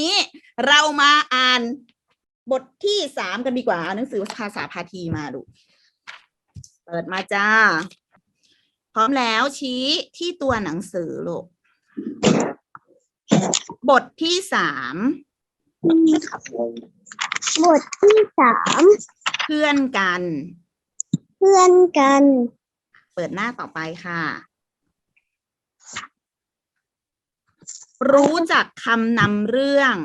นี้เรามาอ่านบทที่สามกันดีกว่าเอาหนังสือภาษาพาทีมาดู เปิดมาจ้า พร้อมแล้วชี้ที่ตัวหนังสือลูกบทที่สามบทที่สามเพื่อนกัน เพื่อนกัน เปิดหน้าต่อไปค่ะ รู้จักคำนำเรื่อง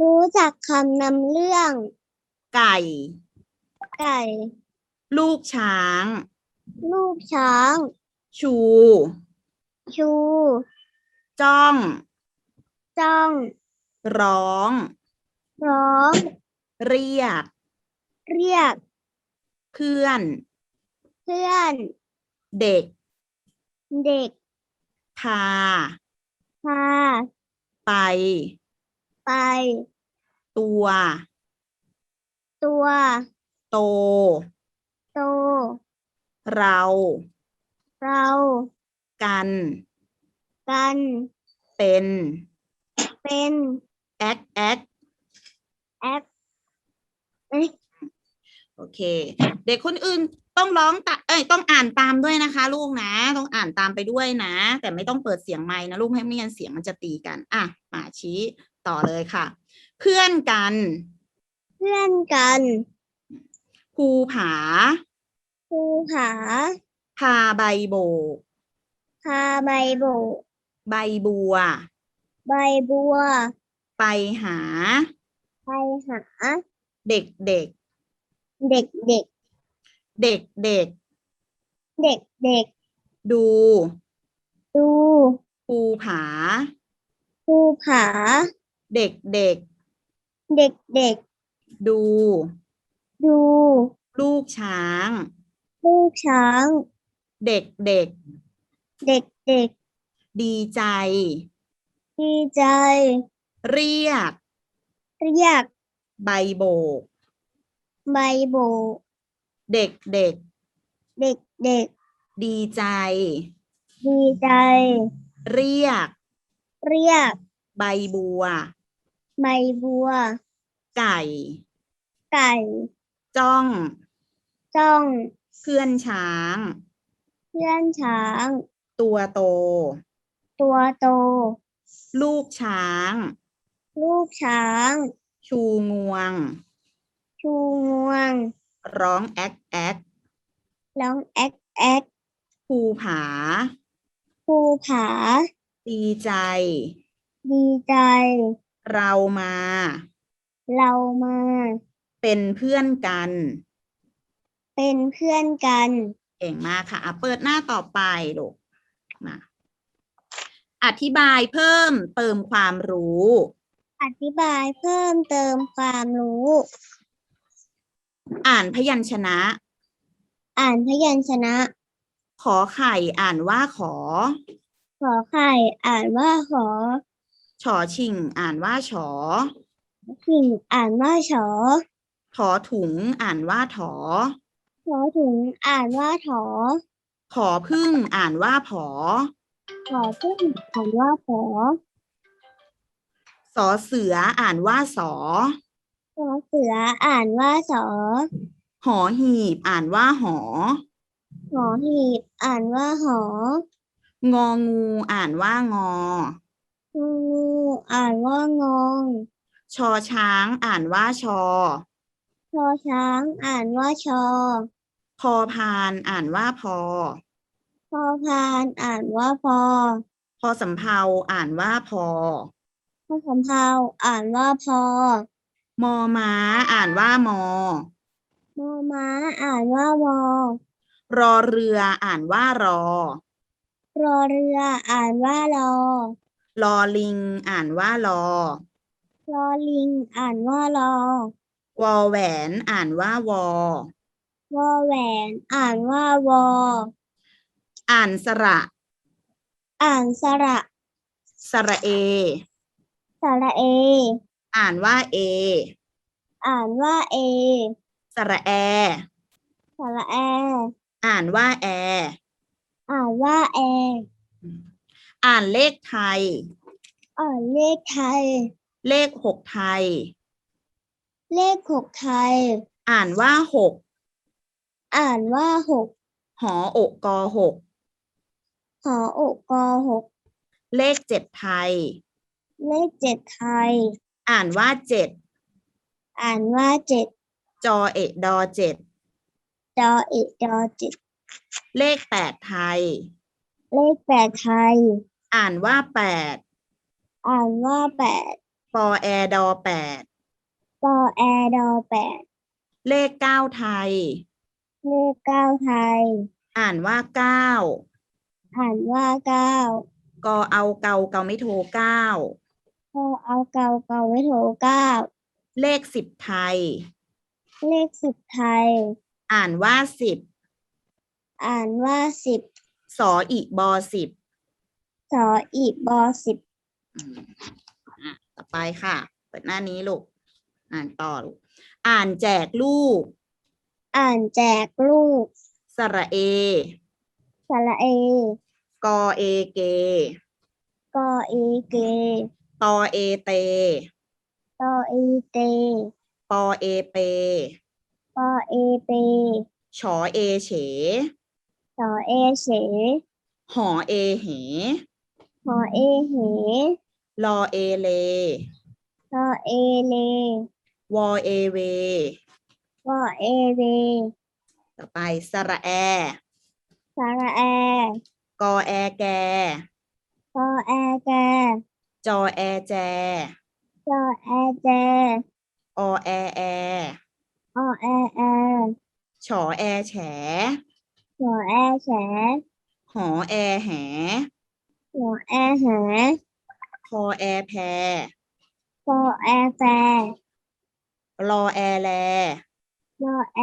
รู้จักคำนำเรื่อง ไก่ ไก่ ลูกช้าง ลูกช้าง ชู ชู จ้อง จ้อง ร้อง ร้อง เรียก เรียก เพื่อน เพื่อน เด็ก เด็ก พา พาไป ไป ตัว ตัว โต โต เรา เรา กัน กัน เป็น เป็น แอคแอคแอปเอ๊ะโอเค เด็กคนอื่นต้องร้องตะ เอ้ยต้องอ่านตามด้วยนะคะ ลูกนะ ต้องอ่านตามไปด้วยนะ แต่ไม่ต้องเปิดเสียงไมค์นะลูกให้ไม่งั้นเสียงมันจะตีกัน อะมาชี้ต่อเลยค่ะ เพื่อนกัน เพื่อนกันภูผาภูผาพาใบโบกพาใบโบกใบบัว ใบบัว ไปหา ไปหา เด็กเด็ก เด็กเด็กเด็กเด็ก เด็กเด็กดู ดูภูผา ภูผา เด็กเด็กเด็กเด็กดู ดูลูกช้าง ลูกช้าง เด็กเด็กเด็กเด็กดีใจ ดีใจ เรียก เรียก ใบโบก ใบโบก เด็กเด็ก เด็กเด็กดีใจ ดีใจ เรียก เรียก ใบบัว ใบบัว ไก่ ไก่ จ้อง จ้อง เพื่อนช้าง เพื่อนช้าง ตัวโต ตัวโต ลูกช้าง ลูกช้าง ชูงวง ชูงวง ร้องแอ๊กแอ๊ก ร้องแอ๊กแอ๊กภูผา ภูผา ดีใจ ดีใจ เรามา เรามา เป็นเพื่อนกัน เป็นเพื่อนกัน เก่งมากค่ะอะ เปิดหน้าต่อไปลูกมาอธิบายเพิ่มเติมความรู้ อธิบายเพิ่มเติมความรู้ อ่านพยัญชนะ อ่านพยัญชนะ ขอไข่อ่านว่าขอ ขอไข่อ่านว่าขอชอชิงอ่านว่าฉอขิงอ่านว่าฉอถอถุงอ่านว่าถอขอถุงอ่านว่าถอผอพึ่งอ่านว่าผอขอพึ่งอ่านว่าขอสอเสืออ่านว่าสอขอเสืออ่านว่าสอ หอหีบ อ่านว่าหอ หอหีบ อ่านว่าหอ งองู อ่านว่างอ งูอ่านว่างองชอช้าง อ่านว่าชอ ชอช้าง อ่านว่าชอ พอพาน อ่านว่าพอ พอพาน อ่านว่าพอ พอสำเภา อ่านว่าพอ พอสำเภา อ่านว่าพอ มอม้า อ่านว่ามอ มอม้าอ่านว่าวอรอเรืออ่านว่ารอ รอเรืออ่านว่ารอลอลิง อ่านว่าลอรอลิง อ่านว่ารอวอแหวน อ่านว่าวอวอแหวน อ่านว่าวออ่านสระ อ่านสระ สระเอ สระเอ อ่านว่าเอ อ่านว่าเอ สระแอ สระแอ อ่านว่าแอ อ่านว่าแอ อ่านเลขไทย อ่านเลขไทย เลขหกไทย เลขหกไทย อ่านว่าหก อ่านว่าหก หออกกอหก หออกกอหก เลขเจ็ดไทย เลขเจ็ดไทย อ่านว่าเจ็ด อ่านว่าเจ็ด จอเอะดอเจ็ดจอเอกจอเจ็ดเลขแปดไทย เลขแปดไทย อ่านว่าแปดอ่านว่าแปดปอแอดอแปดปอแอดอแปดเลขเก้าไทย เลขเก้าไทย อ่านว่าเก้าอ่านว่าเก้ากอเอาเกาเกาไม่โทเก้าพอเอาเกาเกาไว้โถเก้าเลขสิบไทย เลขสิบไทย อ่านว่าสิบอ่านว่าสิบสออีบอสิบสออีบอสิบอืมอะต่อไปค่ะ เปิดหน้านี้ลูก อ่านต่อลูกอ่านแจกลูก อ่านแจกลูกสระเอ สระเอกอเอเก กอเอเกตอเอเต ตอเอเต ปอเอเปปอเอเปชอเอเฉสอเอเฉหอเอเหหอเอเหลอเอเลรอเอเลวอเอเววอเอเวต่อไปสระแอสระแอกอแอแกกอแอแกจอแอแจจอแอแจ ออแอแอออแอแอฉอแอแฉหอแอแฉหอแอแหหอแอแหคอแอแพกอแอแฟรอแอแลรอแอ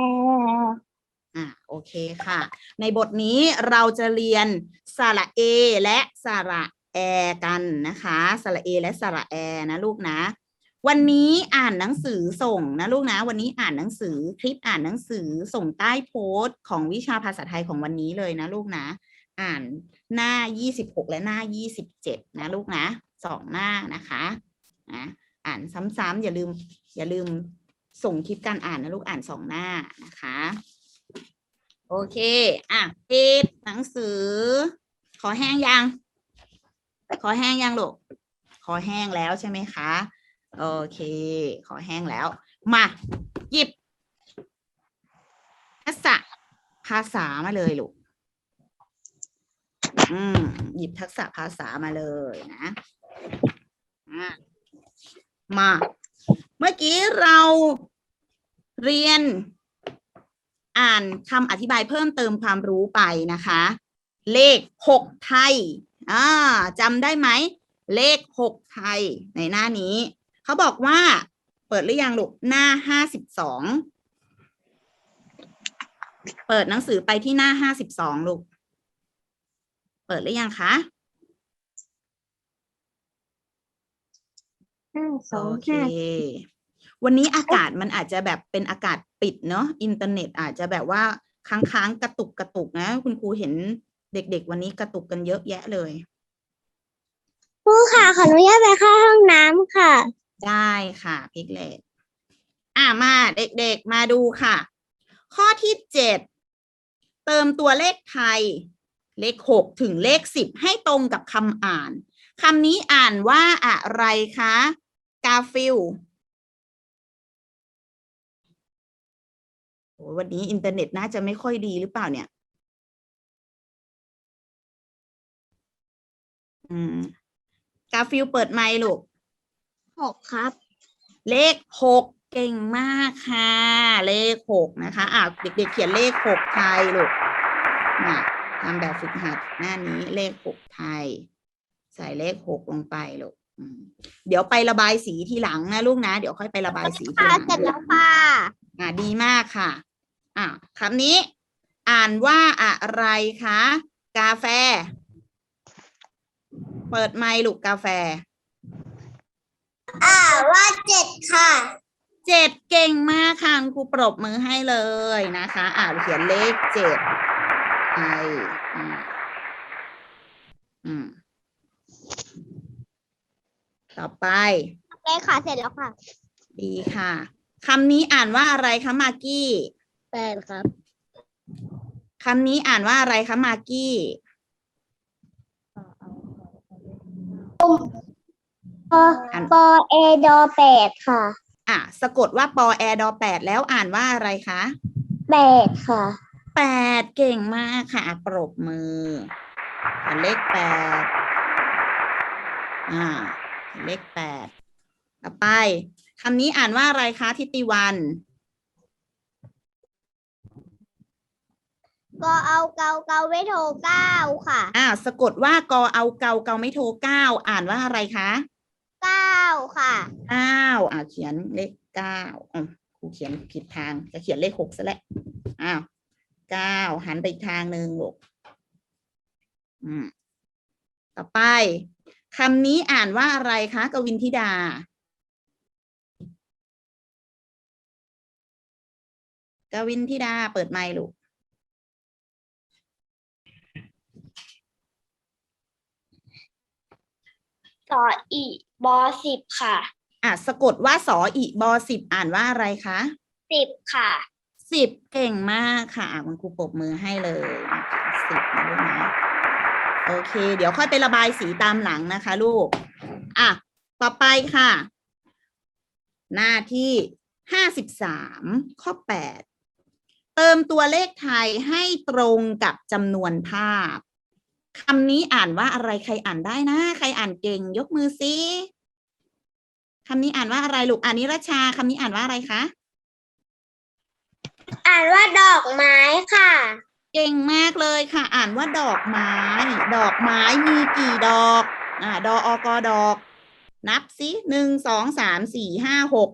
อะโอเคค่ะ ในบทนี้เราจะเรียนสระเอและสระแอกันนะคะ สระเอและสระแอนะลูกนะ วันนี้อ่านหนังสือส่งนะลูกนะ วันนี้อ่านหนังสือคลิปอ่านหนังสือส่งใต้โพสต์ของวิชาภาษาไทยของวันนี้เลยนะลูกนะ อ่านหน้า 26 และหน้า 27 นะลูกนะสองหน้านะคะนะอ่านซ้ำๆอย่าลืมอย่าลืมส่งคลิปการอ่านนะลูกอ่านสองหน้านะคะ โอเค อะปิดหนังสือ ขอแห้งยัง ขอแห้งยังลูกขอแห้งแล้วใช่ไหมคะ โอเค ขอแห้งแล้ว มา หยิบทักษะภาษามาเลยลูก อืม หยิบทักษะภาษามาเลยนะอะมา เมื่อกี้เราเรียน อ่านคำอธิบายเพิ่มเติมความรู้ไปนะคะ เลขหกไทยอ่าจำได้ไหม เลขหกไทยในหน้านี้ เขาบอกว่า เปิดหรือยังลูกหน้าห้าสิบสองเปิดหนังสือไปที่หน้าห้าสิบสองลูก เปิดหรือยังคะห้าสองโอเคห้าวันนี้อากาศมันอาจจะแบบเป็นอากาศปิดเนาะอินเทอร์เน็ตอาจจะแบบว่าค้างๆกระตุกกระตุกนะ คุณครูเห็นเด็กๆ วันนี้กระตุกกันเยอะแยะเลยครูค่ะขออนุญาตไปเข้าห้องน้ำค่ะ ได้ค่ะพิกเลตอะมาเด็กๆมาดูค่ะ ข้อที่เจ็ดเติมตัวเลขไทย เลขหกถึงเลขสิบให้ตรงกับคำอ่านคำนี้อ่านว่าอะไรคะกาฟิลวันนี้อินเทอร์เน็ตน่าจะไม่ค่อยดีหรือเปล่าเนี่ย อืม กาฟิลเปิดไมค์ลูก หกครับ เลขหกเก่งมากค่ะ เลขหกนะคะอ่าเด็กๆเขียนเลขหกไทยลูกมาทำแบบฝึกหัดหน้านี้เลขหกไทย ใส่เลขหกลงไปลูกอืมเดี๋ยวไประบายสีทีหลังนะลูกนะ เดี๋ยวค่อยไประบายสีทีหลังเสร็จแล้วค่ะอ่าดีมากค่ะ อ่าคำนี้ อ่านว่าอะไรคะ กาแฟ เปิดไมค์ลูกกาแฟ อ่าว่าเจ็ดค่ะ เจ็ดเก่งมากค่ะคุณครูปรบมือให้เลยนะคะ อ่านเขียนเลขเจ็ดไออืมอืมต่อไปเลยค่ะเสร็จแล้วค่ะ ดีค่ะคำนี้อ่านว่าอะไรคะมากกี้แปดครับคำนี้อ่านว่าอะไรคะมากกี้ ปอปอเอดอแปดค่ะ อะสะกดว่าปอแอดอแปดแล้วอ่านว่าอะไรคะแปดค่ะแปดเก่งมากค่ะอะปรบมืออะเลขแปดอ่าเลขแปดต่อไปคำนี้อ่านว่าอะไรคะทิติวันก็เอาเกาเกาไว้โทรเก้าค่ะ อ่า สะกดว่ากอเอาเกาเกาไม่โทรเก้าอ่านว่าอะไรคะ เก้าค่ะเก้าอ่าเขียนเลขเก้าอ๋อครูเขียนผิดทางจะเขียนเลขหกซะแล้วอ้าวเก้าหันไปอีกทางหนึ่งลูกอืมต่อไปคำนี้อ่านว่าอะไรคะกวินธิดา กวินธิดาเปิดไมค์ลูกสออี บอสิบค่ะ อะสะกดว่าสออีบอสิบอ่านว่าอะไรคะสิบค่ะสิบเก่งมากค่ะอะคุณครูปรบมือให้เลยสิบนะลูกนะโอเค เดี๋ยวค่อยไประบายสีตามหลังนะคะ ลูก อะ ต่อไปค่ะ หน้าที่ห้าสิบสามข้อแปดเติมตัวเลขไทยให้ตรงกับจำนวนภาพคำนี้อ่านว่าอะไรใครอ่านได้นะ ใครอ่านเก่ง ยกมือซิ คำนี้อ่านว่าอะไรลูกอ่านนิรชาคำนี้อ่านว่าอะไรคะอ่านว่าดอกไม้ค่ะ เก่งมากเลยค่ะ อ่านว่าดอกไม้ ดอกไม้มีกี่ดอกอ่าดออกดอก นับสิหนึ่งสองสามสี่ห้าหก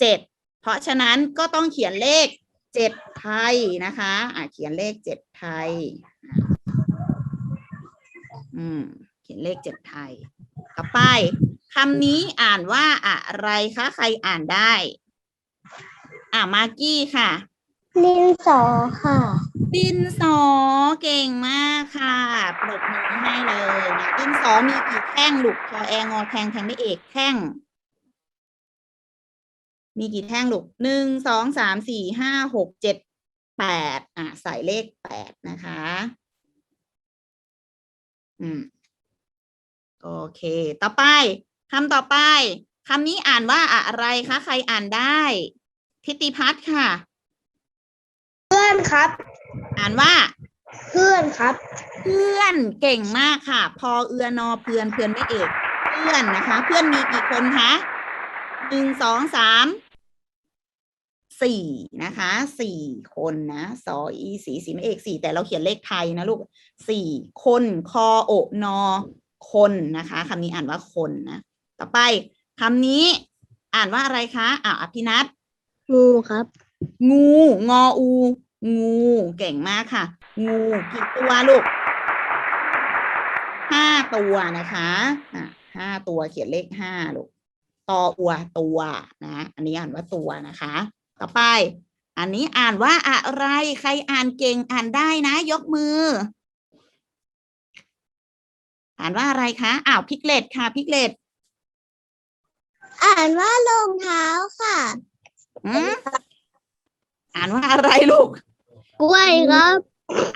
เจ็ดเพราะฉะนั้นก็ต้องเขียนเลขเจ็ดไทยนะคะอ่าเขียนเลขเจ็ดไทยอะอืมเขียนเลขเจ็ดไทย ต่อไป คำนี้อ่านว่าอะไรคะ ใครอ่านได้ อ่ามากกี้ค่ะลินสอค่ะ ดินสอเก่งมากค่ะปรบมือให้เลยนะดินสอมีกี่แท่งลูกพอแองอแทงแทงไม่เอกแท่ง มีกี่แท่งลูกหนึ่งสองสามสี่ห้าหกเจ็ดแปดอะใส่เลขแปดนะคะ อืม โอเค ต่อไป คำต่อไปคำนี้อ่านว่าอะไรคะ ใครอ่านได้ ทิติพัฒน์ค่ะ เพื่อนครับ อ่านว่า เพื่อนครับ เพื่อนเก่งมากค่ะ พอเอือนอเพื่อนเพื่อนไม่เอกเพื่อนนะคะ เพื่อนมีกี่คนคะหนึ่งสองสามสี่นะคะสี่คนนะสออีสีสีไม่เอกสี่แต่เราเขียนเลขไทยนะลูกสี่คนคอโอนอคนนะคะคำนี้อ่านว่าคนนะ ต่อไปคำนี้ อ่านว่าอะไรคะอ่าอภินัทงูครับ งูงออู งูเก่งมากค่ะ งูกี่ตัวลูกห้าตัวนะคะอะห้าตัวเขียนเลขห้าลูกตออัวตัวนะอันนี้อ่านว่าตัวนะคะ ต่อไป อันนี้อ่านว่าอะไรใครอ่านเก่งอ่านได้นะ ยกมือ อ่านว่าอะไรคะอ้าวพิกเลตค่ะพิกเลต อ่านว่ารองเท้าค่ะ อืมอ่านว่าอะไรลูก กล้วยครับ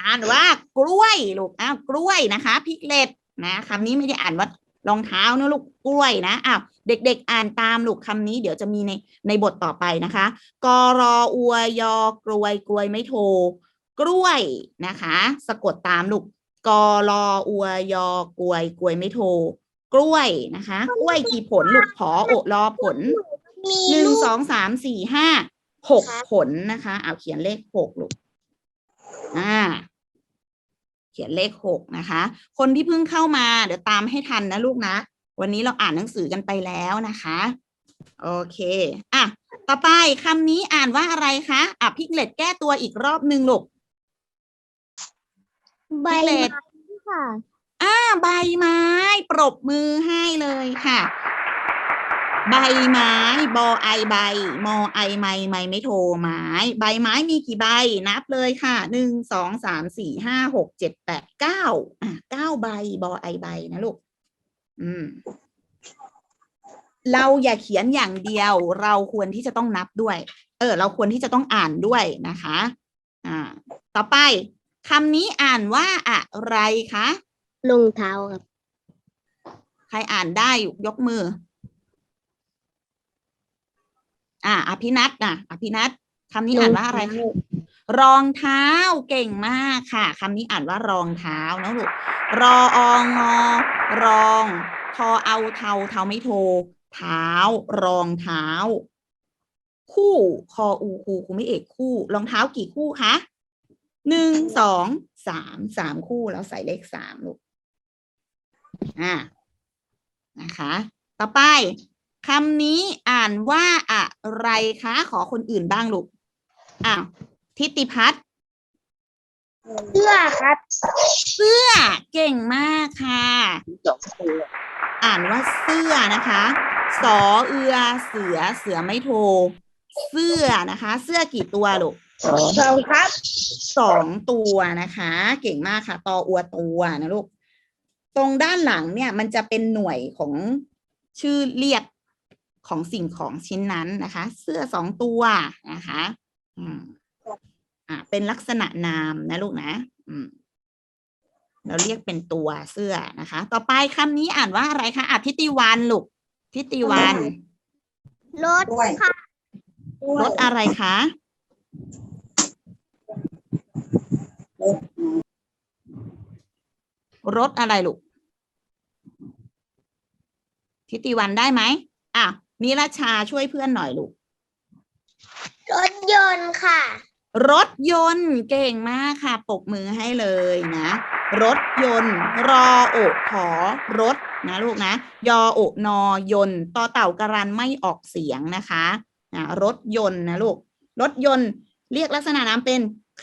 อ่านว่ากล้วยลูกอ้าวกล้วยนะคะพิกเลตนะคำนี้ไม่ได้อ่านว่ารองเท้านะลูกกล้วยนะอ้าวเด็ก ๆ อ่านตามลูกคำนี้เดี๋ยวจะมีในในบทต่อไปนะคะกรออวยอกล้วยกล้วยไม่โท กล้วยนะคะ สะกดตามลูกกรออวยอกล้วยกล้วยไม่โท กล้วยนะคะ กล้วยกี่ผลลูกผอโอรอผลมีหนึ่งลูกสองสามสี่ห้าหกครับผลนะคะ เอาเขียนเลขหกลูกอ่า เขียนเลขหกนะคะ คนที่เพิ่งเข้ามา เดี๋ยวตามให้ทันนะลูกนะ วันนี้เราอ่านหนังสือกันไปแล้วนะคะ โอเค อะ ต่อไปคำนี้อ่านว่าอะไรคะอะพิกเลตแก้ตัวอีกรอบหนึ่งลูกใบพิกเลตไม้ค่ะ อ่าใบไม้ ปรบมือให้เลยค่ะ ใบไม้บอไอใบ มอไอไม้ไม้ไม่โทรไม้ใบไม้มีกี่ใบ นับเลยค่ะหนึ่งสองสามสี่ห้าหกเจ็ดแปดเก้าอะเก้าใบบอไอใบนะลูก อืมเราอย่าเขียนอย่างเดียว เราควรที่จะต้องนับด้วย เออ เราควรที่จะต้องอ่านด้วยนะคะ อ่า ต่อไปคำนี้อ่านว่าอะไรคะ รองเท้าครับ ใครอ่านได้ยกมือ อ่าอภินัทนะอภินัทคำนี้อ่านว่าอะไรคะรองเท้าเก่งมากค่ะคำนี้อ่านว่ารองเท้านะลูกรอองอรองทอเอาเทาเทาไม่โทเท้ารองเท้า คู่คออูคูคูไม่เอกคู่ รองเท้ากี่คู่คะหนึ่งสองสามสามคู่แล้วใส่เลขสามลูก อ่านะคะ ต่อไปคำนี้อ่านว่าอะไรคะ ขอคนอื่นบ้างลูกอ้าวทิติพัฒน์เสื้อครับ เสื้อเก่งมากค่ะอ่านว่าเสื้อนะคะสอเอือเสือเสือไม่โท เสื้อนะคะ เสื้อกี่ตัวลูกสองครับสองตัวนะคะ เก่งมากค่ะตออัวตัวนะลูก ตรงด้านหลังเนี่ยมันจะเป็นหน่วยของชื่อเรียกของสิ่งของชิ้นนั้นนะคะ เสื้อสองตัวนะคะอืมอ่าเป็นลักษณะนามนะลูกนะอืมเราเรียกเป็นตัวเสื้อนะคะ ต่อไปคำนี้อ่านว่าอะไรคะอะทิติวันลูกทิติวันรถค่ะรถอะไรคะ รถอะไรลูก ทิติวันได้ไหมอะนิรชาช่วยเพื่อนหน่อยลูก รถยนต์ค่ะ รถยนต์เก่งมากค่ะปรบมือให้เลยนะ รถยนต์ รอโอกขอรถนะลูกนะ ยอโอกนอยนต์ต่อเต่ากรันไม่ออกเสียงนะคะนะรถยนต์นะลูก รถยนต์เรียกลักษณะนามเป็น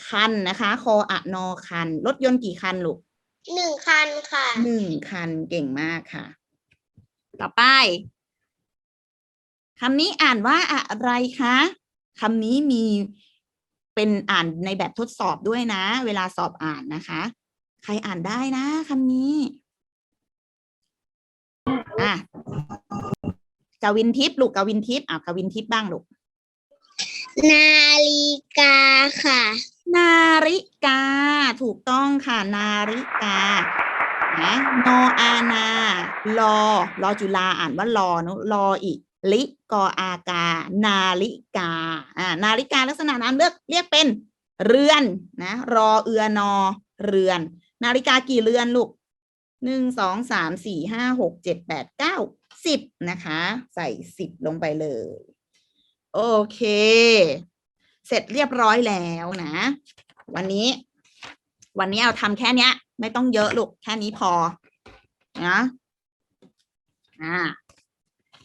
คันนะคะ คออะนอคัน รถยนต์กี่คันลูก หนึ่งคันค่ะหนึ่งคันเก่งมากค่ะ ต่อไปคำนี้อ่านว่าอะไรคะคำนี้มีเป็นอ่านในแบบทดสอบด้วยนะ เวลาสอบอ่านนะคะ ใครอ่านได้นะคำนี้อะกวินทิพย์ลูกกวินทิพย์อะกวินทิพย์บ้างลูก นาฬิกาค่ะ นาฬิกา ถูกต้องค่ะ นาฬิกานะนออานาลอรอจุลาอ่านว่ารอนะรออีก ลิกออากา นาฬิกาอ่านาฬิกาลักษณะนามเลือกเรียกเป็นเรือนนะรอเอือนอเรือน นาฬิกากี่เรือนลูกหนึ่งสองสามสี่ห้าหกเจ็ดแปดเก้าสิบนะคะ ใส่สิบลงไปเลย โอเค เสร็จเรียบร้อยแล้วนะ วันนี้ วันนี้เอาทำแค่เนี้ยไม่ต้องเยอะลูก แค่นี้พอ นะอ่า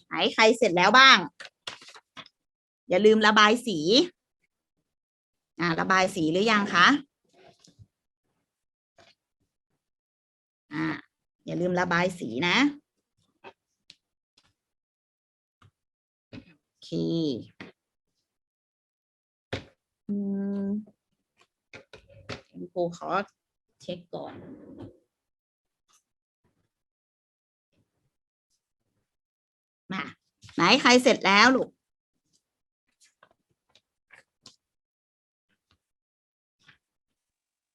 ไหนใครเสร็จแล้วบ้าง อย่าลืมระบายสี อ่า ระบายสีหรือยังคะอ่า อย่าลืมระบายสีนะโอเค อืมคุณครูขอเช็คก่อน มา ไหนใครเสร็จแล้วลูก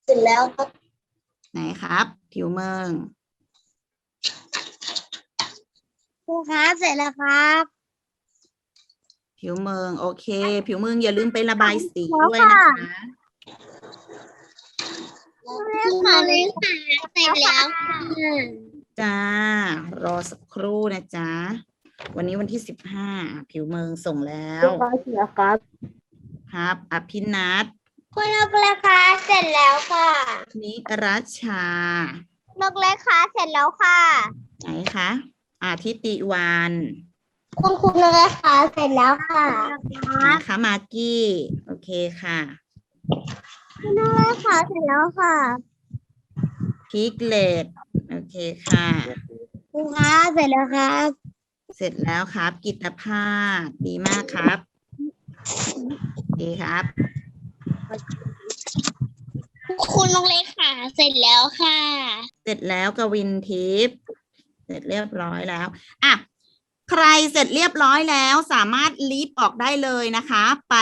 เสร็จแล้วครับ ไหนครับ ผิวเมืองครูครับเสร็จแล้วครับ ผิวเมือง โอเค ผิวเมืองอย่าลืมไประบายสีแล้วด้วยนะคะนาฬิกาเสร็จแล้วค่ะจ้ารอสักครู่นะจ๊ะ วันนี้วันที่สิบห้าผิวเมืองส่งแล้วเสร็จแล้วครับครับอภินัทคุณนกเล็กคะเสร็จแล้วค่ะ นิรัชชานกเล็กคะเสร็จแล้วค่ะ ไหนคะอาทิติวัน คุณครูนกเล็กคะเสร็จแล้วค่ะนะคะมากกี้ โอเคค่ะ คุณนกเล็กคะเสร็จแล้วค่ะพิกเลตโอเคค่ะครูคะเสร็จแล้วครับ เสร็จแล้วครับ กิตภาพดีมากครับ ดีครับคุณนกเล็กค่ะ เสร็จแล้วค่ะ เสร็จแล้วกวินทิพย์เสร็จเรียบร้อยแล้ว อะ ใครเสร็จเรียบร้อยแล้วสามารถลีฟออกได้เลยนะคะ ไป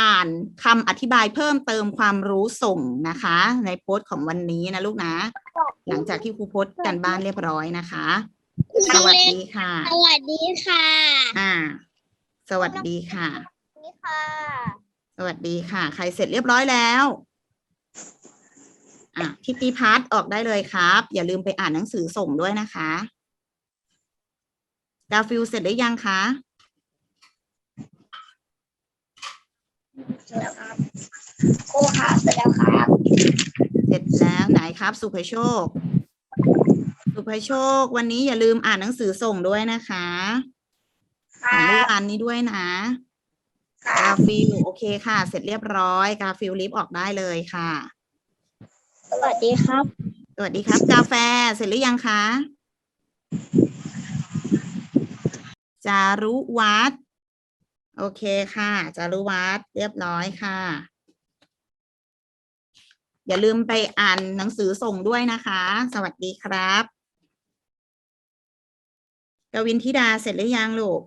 อ่านคำอธิบายเพิ่มเติมความรู้ส่งนะคะ ในโพสต์ของวันนี้นะลูกนะ หลังจากที่ครูโพสต์กันบ้านเรียบร้อยนะคะ สวัสดีค่ะ สวัสดีค่ะอ่าสวัสดีค่ะนี่ค่ะ สวัสดีค่ะ ใครเสร็จเรียบร้อยแล้วอะพี่ปีพัฒน์ออกได้เลยครับ อย่าลืมไปอ่านหนังสือส่งด้วยนะคะ กาฟิลเสร็จหรือยังคะเสร็จแล้วครับครูค่ะเสร็จแล้วครับเสร็จแล้วไหนครับ สุภโชค สุภโชค วันนี้อย่าลืมอ่านหนังสือส่งด้วยนะคะของลูกอันนี้ด้วยนะกาฟิลโอเคค่ะ เสร็จเรียบร้อย กาฟิลลิฟต์ออกได้เลยค่ะ สวัสดีครับ สวัสดีครับ กาแฟเสร็จหรือยังคะ จารุวัฒน์โอเคค่ะ จารุวัฒน์เรียบร้อยค่ะ อย่าลืมไปอ่านหนังสือส่งด้วยนะคะ สวัสดีครับกวินธิดาเสร็จหรือยังลูก